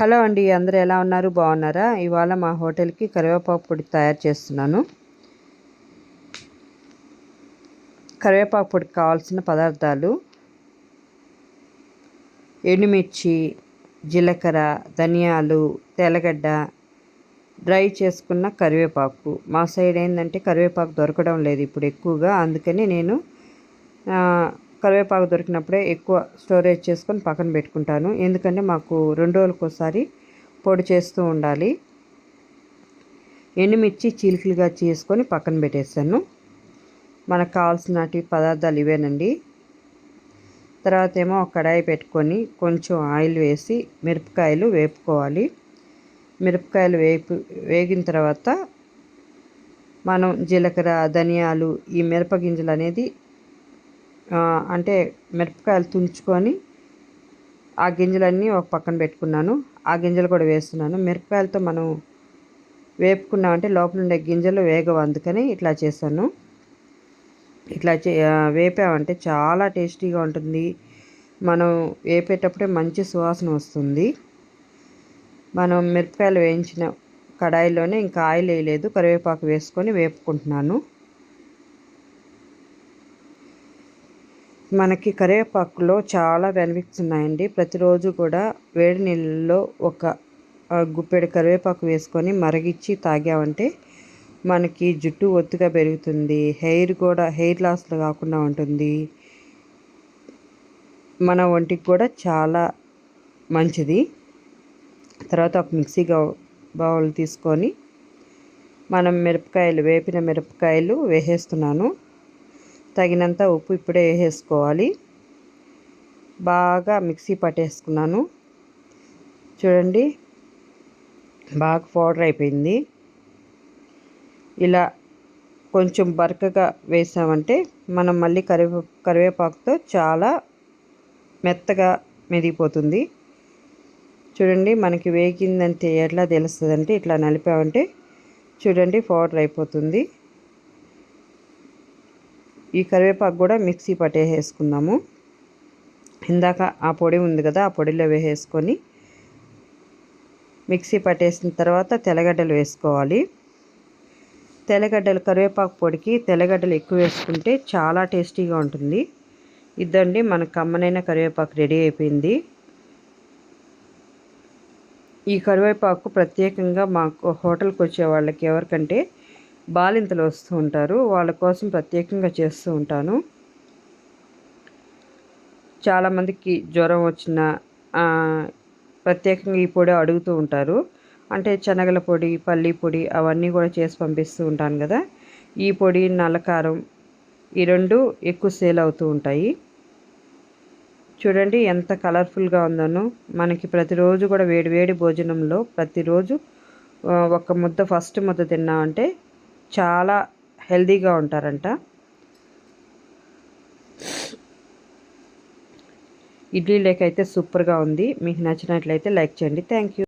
Hello అండి అందరూ ఎలా ఉన్నారు? బాగున్నారా? ఇవాళ మా హోటల్కి కరివేపాకు పొడి తయారు చేస్తున్నాను. కరివేపాకు పొడికి కావాల్సిన పదార్థాలు ఎండుమిర్చి జీలకర్ర ధనియాలు తెల్లగడ్డ డ్రై చేసుకున్న కరివేపాకు. మా సైడ్ ఏంటంటే కరివేపాకు దొరకడం లేదు ఇప్పుడు ఎక్కువగా. అందుకని నేను కరివేపాకు దొరికినప్పుడే ఎక్కువ స్టోరేజ్ చేసుకొని పక్కన పెట్టుకుంటాను. ఎందుకంటే మాకు రెండు రోజులకోసారి పొడి చేస్తూ ఉండాలి. ఎండుమిర్చి చీలికలుగా చేసుకొని పక్కన పెట్టేస్తాను. మనకు కావాల్సినటి పదార్థాలు ఇవేనండి. తర్వాత ఏమో కడాయి పెట్టుకొని కొంచెం ఆయిల్ వేసి మిరపకాయలు వేపుకోవాలి. మిరపకాయలు వేపు వేగిన తర్వాత మనం జీలకర్ర ధనియాలు ఈ మిరప గింజలు అనేది అంటే మిరపకాయలు తుంచుకొని ఆ గింజలన్నీ ఒక పక్కన పెట్టుకున్నాను. ఆ గింజలు కూడా వేస్తున్నాను. మిరపకాయలతో మనం వేపుకున్నామంటే లోపల ఉండే గింజలు వేగవు. అందుకని ఇట్లా చేశాను. ఇట్లా చే వేపామంటే చాలా టేస్టీగా ఉంటుంది. మనం వేపేటప్పుడే మంచి సువాసన వస్తుంది. మనం మిరపకాయలు వేయించిన కడాయిలోనే ఇంకా ఆయిల్ వేయలేదు. కరివేపాకు వేసుకొని వేపుకుంటున్నాను. మనకి కరివేపాకులో చాలా బెనిఫిట్స్ ఉన్నాయండి. ప్రతిరోజు కూడా వేడి నీళ్ళలో ఒక గుప్పెడు కరివేపాకు వేసుకొని మరగిచ్చి తాగామంటే మనకి జుట్టు ఒత్తుగా పెరుగుతుంది. హెయిర్ కూడా హెయిర్ లాస్ కాకుండా ఉంటుంది. మన ఒంటికి కూడా చాలా మంచిది. తర్వాత ఒక మిక్సీ బౌల్ తీసుకొని మనం మిరపకాయలు వేపిన మిరపకాయలు వేసేస్తున్నాను. తగినంత ఉప్పు ఇప్పుడే వేసేసుకోవాలి. బాగా మిక్సీ పట్టేసుకున్నాను. చూడండి బాగా పౌడర్ అయిపోయింది. ఇలా కొంచెం బరకగా వేసామంటే మనం మళ్ళీ కరివే కరివేపాకుతో చాలా మెత్తగా మెదిగిపోతుంది. చూడండి మనకి వేగిందంటే ఎట్లా తెలుస్తుంది అంటే ఇట్లా నలిపామంటే చూడండి పౌడర్ అయిపోతుంది. ఈ కరివేపాకు కూడా మిక్సీ పట్టేసేసుకుందాము. ఇందాక ఆ పొడి ఉంది కదా ఆ పొడిలో వేసేసుకొని మిక్సీ పట్టేసిన తర్వాత తెల్లగడ్డలు వేసుకోవాలి. తెల్లగడ్డలు కరివేపాకు పొడికి తెల్లగడ్డలు ఎక్కువ వేసుకుంటే చాలా టేస్టీగా ఉంటుంది. ఇద్దండి మన కమ్మనైన కరివేపాకు రెడీ అయిపోయింది. ఈ కరివేపాకు ప్రత్యేకంగా మాకు హోటల్కి వచ్చే వాళ్ళకి ఎవరికంటే బాలింతలు వస్తూ ఉంటారు. వాళ్ళ కోసం ప్రత్యేకంగా చేస్తూ ఉంటాను. చాలామందికి జ్వరం వచ్చిన ప్రత్యేకంగా ఈ పొడి అడుగుతూ ఉంటారు. అంటే శనగల పొడి పల్లి పొడి అవన్నీ కూడా చేసి పంపిస్తూ ఉంటాను కదా. ఈ పొడి నల్లకారం ఈ రెండు ఎక్కువ సేల్ అవుతూ ఉంటాయి. చూడండి ఎంత కలర్ఫుల్గా ఉందనో. మనకి ప్రతిరోజు కూడా వేడి వేడి భోజనంలో ప్రతిరోజు ఒక ముద్ద ఫస్ట్ ముద్ద తిన్నామంటే చాలా హెల్దీగా ఉంటారంట. ఇడ్లీ లేక అయితే సూపర్గా ఉంది. మీకు నచ్చినట్లయితే లైక్ చేయండి. Thank you